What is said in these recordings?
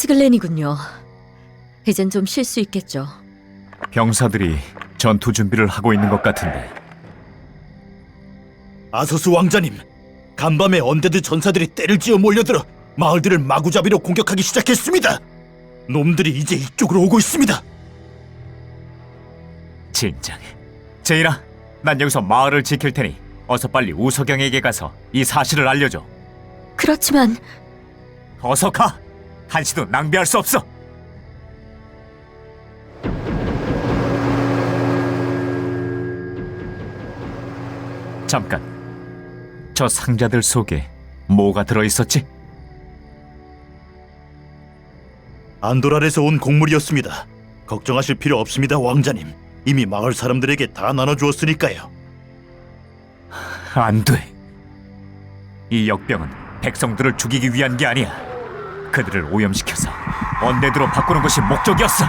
하스글렌이군요. 이젠 좀 쉴 수 있겠죠. 병사들이 전투 준비를 하고 있는 것 같은데 아소스 왕자님, 간밤에 언데드 전사들이 때를 지어 몰려들어 마을들을 마구잡이로 공격하기 시작했습니다. 놈들이 이제 이쪽으로 오고 있습니다. 진작 제이라 난 여기서 마을을 지킬 테니 어서 빨리 우석영에게 가서 이 사실을 알려줘 그렇지만 어서 가 한시도 낭비할 수 없어 잠깐 저 상자들 속에 뭐가 들어 있었지? 안도랄에서 온 곡물이었습니다. 걱정하실 필요 없습니다, 왕자님. 이미 마을 사람들에게 다 나눠주었으니까요. 안 돼. 이 역병은 백성들을 죽이기 위한 게 아니야. 그들을 오염시켜서 언데드로 바꾸는 것이 목적이었어.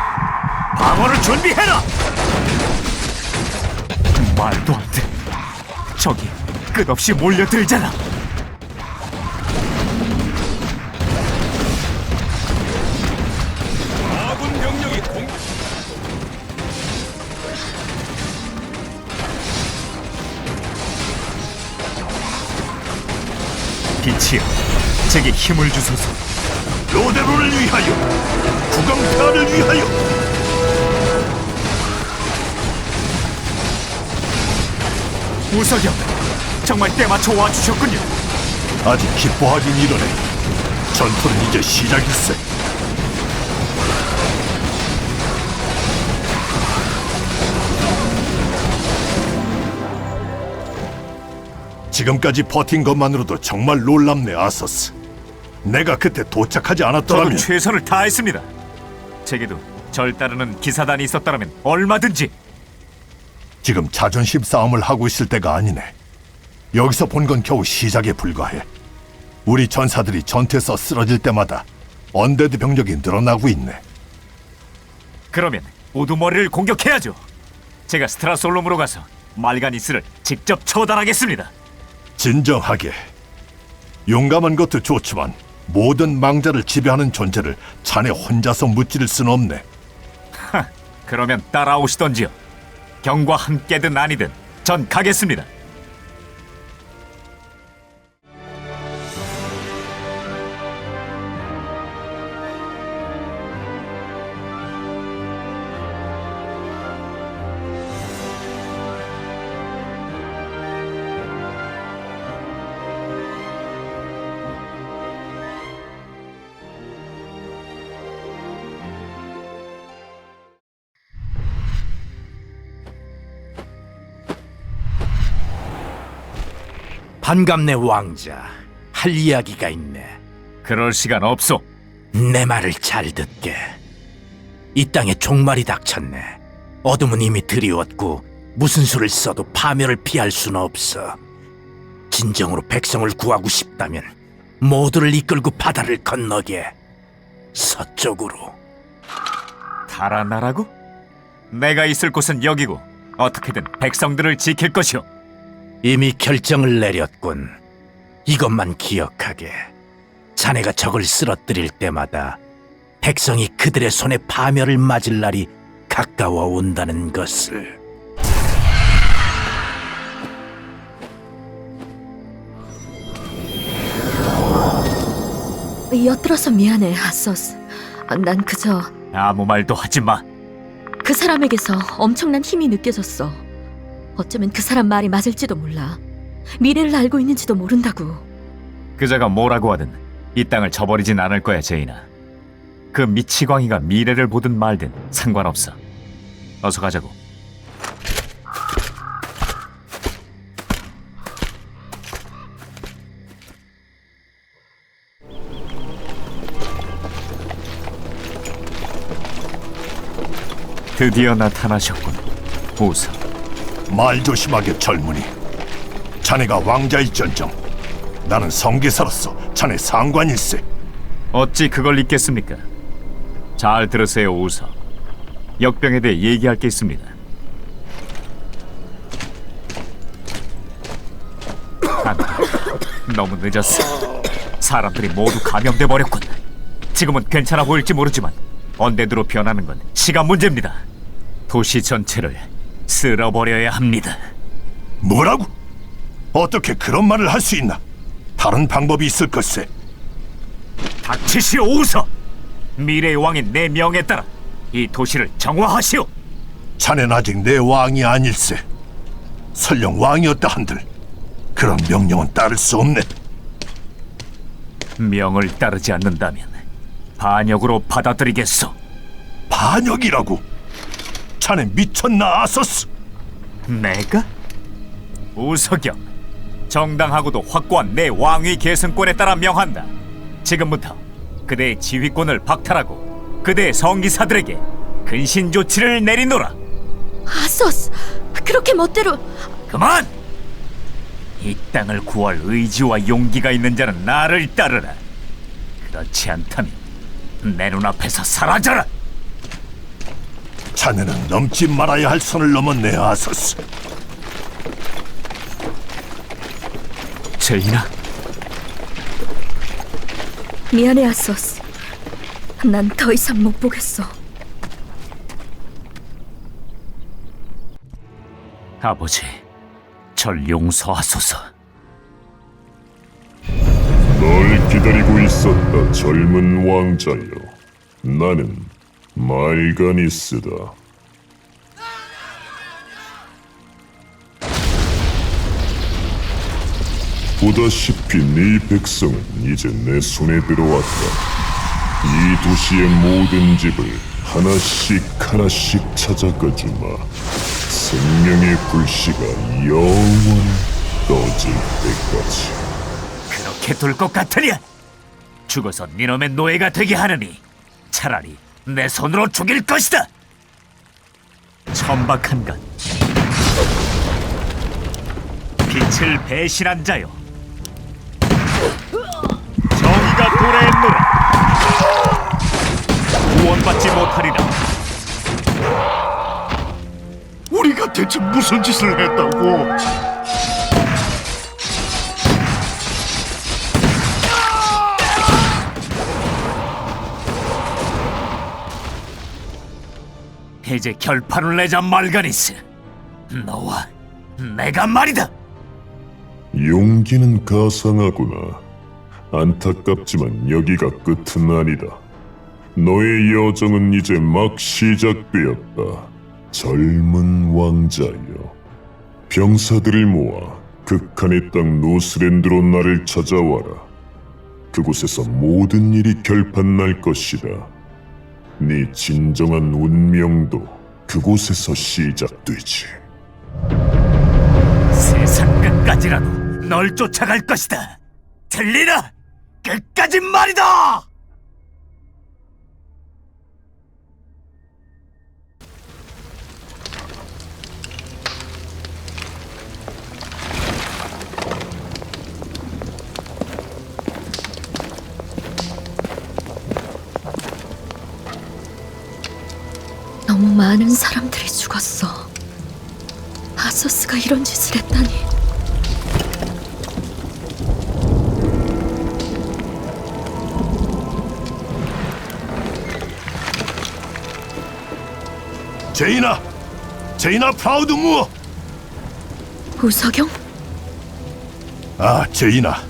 방어를 준비해라. 말도 안 돼. 저기 끝없이 몰려들잖아. 빛이여, 제게 힘을 주소서. 로데로를 위하여! 우석영, 정말 때맞춰 와주셨군요. 아직 기뻐하긴 이러네. 전투는 이제 시작일세. 지금까지 버틴 것만으로도 정말 놀랍네, 아서스. 내가 그때 도착하지 저도 않았더라면 최선을 다했습니다. 제게도 절 따르는 기사단이 있었다면 얼마든지 지금 자존심 싸움을 하고 있을 때가 아니네. 여기서 본 건 겨우 시작에 불과해. 우리 전사들이 전투에서 쓰러질 때마다 언데드 병력이 늘어나고 있네. 그러면 우두머리를 공격해야죠. 제가 스트라솔롬으로 가서 말가니스를 직접 처단하겠습니다. 진정하게. 용감한 것도 좋지만 모든 망자를 지배하는 존재를 자네 혼자서 무찌를 수는 없네. 하, 그러면 따라오시던지요. 경과 함께든 아니든 전 가겠습니다. 반갑네 왕자. 할 이야기가 있네. 그럴 시간 없소. 내 말을 잘 듣게. 이 땅에 종말이 닥쳤네. 어둠은 이미 드리웠고 무슨 수를 써도 파멸을 피할 수는 없어. 진정으로 백성을 구하고 싶다면 모두를 이끌고 바다를 건너게. 서쪽으로. 달아나라고? 내가 있을 곳은 여기고 어떻게든 백성들을 지킬 것이오. 이미 결정을 내렸군. 이것만 기억하게. 자네가 적을 쓰러뜨릴 때마다 백성이 그들의 손에 파멸을 맞을 날이 가까워 온다는 것을. 엿들어서 미안해, 아서스. 아, 난 그저 아무 말도 하지 마. 그 사람에게서 엄청난 힘이 느껴졌어. 어쩌면 그 사람 말이 맞을지도 몰라. 미래를 알고 있는지도 모른다고. 그자가 뭐라고 하든 이 땅을 저버리진 않을 거야, 제이나. 그 미치광이가 미래를 보든 말든 상관없어. 어서 가자고. 드디어 나타나셨군, 우석. 말 조심하게 젊은이. 자네가 왕자일전정. 나는 성기사로서 자네 상관일세. 어찌 그걸 잊겠습니까? 잘 들으세요, 우서. 역병에 대해 얘기할 게 있습니다. 안 돼. 너무 늦었어. 사람들이 모두 감염돼 버렸군. 지금은 괜찮아 보일지 모르지만 언데드로 변하는 건 시간 문제입니다. 도시 전체를 쓸어버려야 합니다. 뭐라고? 어떻게 그런 말을 할 수 있나? 다른 방법이 있을 것세. 닥치시오 우서! 미래의 왕인 내 명에 따라 이 도시를 정화하시오. 자넨 아직 내 왕이 아닐세. 설령 왕이었다 한들 그런 명령은 따를 수 없네. 명을 따르지 않는다면 반역으로 받아들이겠소. 반역이라고. 자네 미쳤나 아서스? 내가? 우석영, 정당하고도 확고한 내 왕위 계승권에 따라 명한다. 지금부터 그대의 지휘권을 박탈하고 그대의 성기사들에게 근신 조치를 내리노라. 아서스, 그렇게 멋대로 그만! 이 땅을 구할 의지와 용기가 있는 자는 나를 따르라. 그렇지 않다면 내 눈앞에서 사라져라. 자네는 넘지 말아야 할 선을 넘었네 아서스. 제이나, 미안해 아서스. 난 더 이상 못 보겠어. 아버지, 절 용서하소서. 널 기다리고 있었다, 젊은 왕자여. 나는 말가니스다. 보다시피 네 백성은 이제 내 손에 들어왔다. 이 도시의 모든 집을 하나씩 하나씩 찾아가주마. 생명의 불씨가 영원히 떠질 때까지. 그렇게 둘 것 같으냐? 죽어서 니놈의 노예가 되게 하느니 차라리 내 손으로 죽일 것이다. 천박한 것. 빛을 배신한 자요. 정의가 도래했노라. 구원받지 못하리라. 우리가 대체 무슨 짓을 했다고? 이제 결판을 내자 말가니스. 너와 내가 말이다. 용기는 가상하구나. 안타깝지만 여기가 끝은 아니다. 너의 여정은 이제 막 시작되었다. 젊은 왕자여. 병사들을 모아 극한의 땅 노스랜드로 나를 찾아와라. 그곳에서 모든 일이 결판 날 것이다. 네 진정한 운명도 그곳에서 시작되지. 세상 끝까지라도 널 쫓아갈 것이다. 들리나? 끝까지 말이다. 많은 사람들이 죽었어. 아서스가 이런 짓을 했다니. 제이나, 제이나 프라우드 무어. 우석영? 아, 제이나.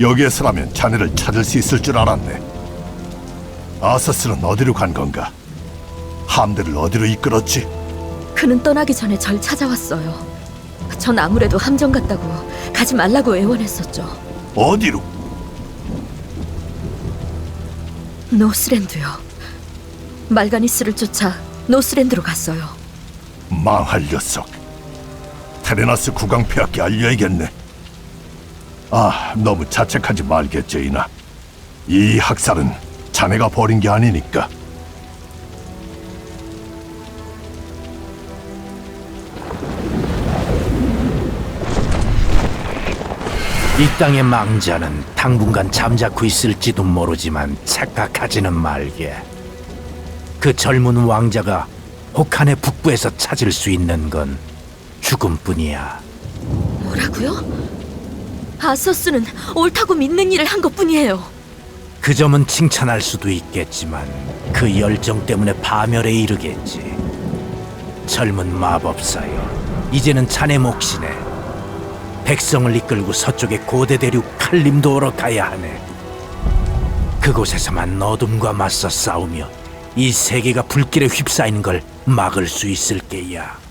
여기에서라면 자네를 찾을 수 있을 줄 알았네. 아서스는 어디로 간 건가? 함대를 어디로 이끌었지? 그는 떠나기 전에 절 찾아왔어요. 전 아무래도 함정 같다고 가지 말라고 애원했었죠. 어디로? 노스랜드요. 말가니스를 쫓아 노스랜드로 갔어요. 망할 녀석. 테레나스 국왕폐하께 알려야겠네. 아, 너무 자책하지 말게, 제이나. 이 학살은 자네가 벌인 게 아니니까. 이 땅의 망자는 당분간 잠자코 있을지도 모르지만 착각하지는 말게. 그 젊은 왕자가 혹한의 북부에서 찾을 수 있는 건 죽음뿐이야. 뭐라고요? 아서스는 옳다고 믿는 일을 한 것뿐이에요. 그 점은 칭찬할 수도 있겠지만 그 열정 때문에 파멸에 이르겠지. 젊은 마법사여, 이제는 자네 몫이네. 백성을 이끌고 서쪽의 고대 대륙 칼림도어로 가야 하네. 그곳에서만 어둠과 맞서 싸우며 이 세계가 불길에 휩싸이는 걸 막을 수 있을 게야.